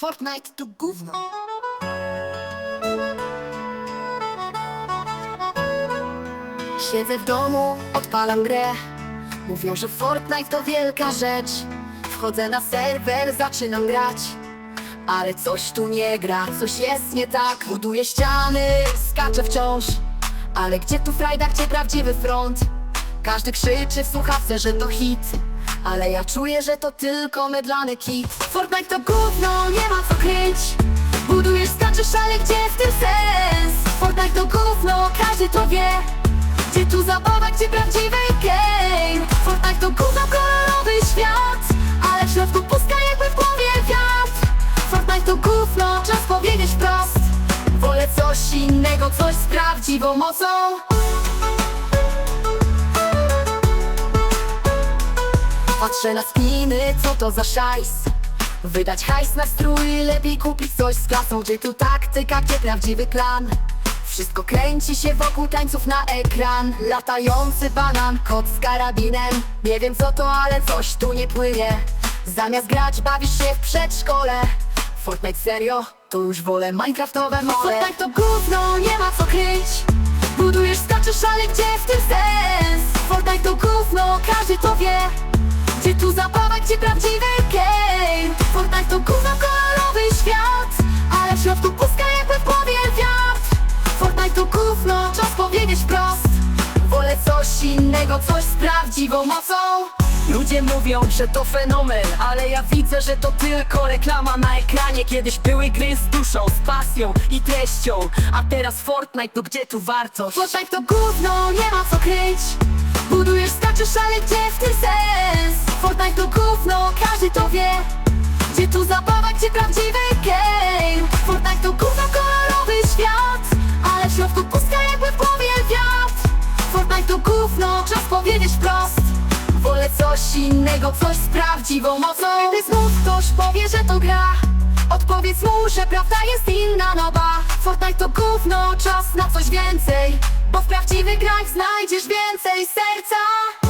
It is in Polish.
Fortnite to gówno. Siedzę w domu, odpalam grę. Mówią, że Fortnite to wielka rzecz. Wchodzę na serwer, zaczynam grać. Ale coś tu nie gra, coś jest nie tak. Buduję ściany, skaczę wciąż. Ale gdzie tu frajda, gdzie prawdziwy front? Każdy krzyczy w słuchawce, że to hit. Ale ja czuję, że to tylko mydlany kit. Fortnite to gówno, nie ma co kryć. Budujesz, skaczesz, ale gdzie w tym sens? Fortnite to gówno, każdy to wie. Gdzie tu zabawa, gdzie prawdziwy game? Fortnite to gówno, kolorowy świat. Ale w środku pustka jakby w głowie wiatr. Fortnite to gówno, czas powiedzieć wprost. Wolę coś innego, coś z prawdziwą mocą. Patrzę na skiny, co to za szajs? Wydać hajs na strój, lepiej kupić coś z klasą. Gdzie tu taktyka, gdzie prawdziwy klan? Wszystko kręci się wokół tańców na ekran. Latający banan, kot z karabinem. Nie wiem co to, ale coś tu nie płynie. Zamiast grać, bawisz się w przedszkole. Fortnite serio? To już wolę minecraftowe mole. Fortnite to gówno, nie ma co kryć. Budujesz, skaczesz, ale gdzie w tym sens? Fortnite to gówno, każdy to wie tu zabawa, gdzie prawdziwy game Fortnite to gówno kolorowy świat Ale w środku pustka jakby w głowie wiatr. Fortnite to gówno, czas powiedzieć wprost. Wolę coś innego, coś z prawdziwą mocą. Ludzie mówią, że to fenomen, ale ja widzę, że to tylko reklama. Na ekranie Kiedyś były gry z duszą, z pasją i treścią. A teraz Fortnite, to gdzie tu wartość? Fortnite to gówno, nie ma co kryć. Budujesz, skaczesz, ale gdzie w tym sens? Gówno, każdy to wie. Gdzie tu zabawa, gdzie prawdziwy game? Fortnite to gówno, kolorowy świat Ale w środku pustka jakby w głowie wiatr. Fortnite to gówno, czas powiedzieć wprost. Wolę coś innego, coś z prawdziwą mocą. Gdy znów ktoś powie, że to gra Odpowiedz mu, że prawda jest inna, no ba Fortnite to gówno, czas na coś więcej Bo w prawdziwych grach znajdziesz więcej serca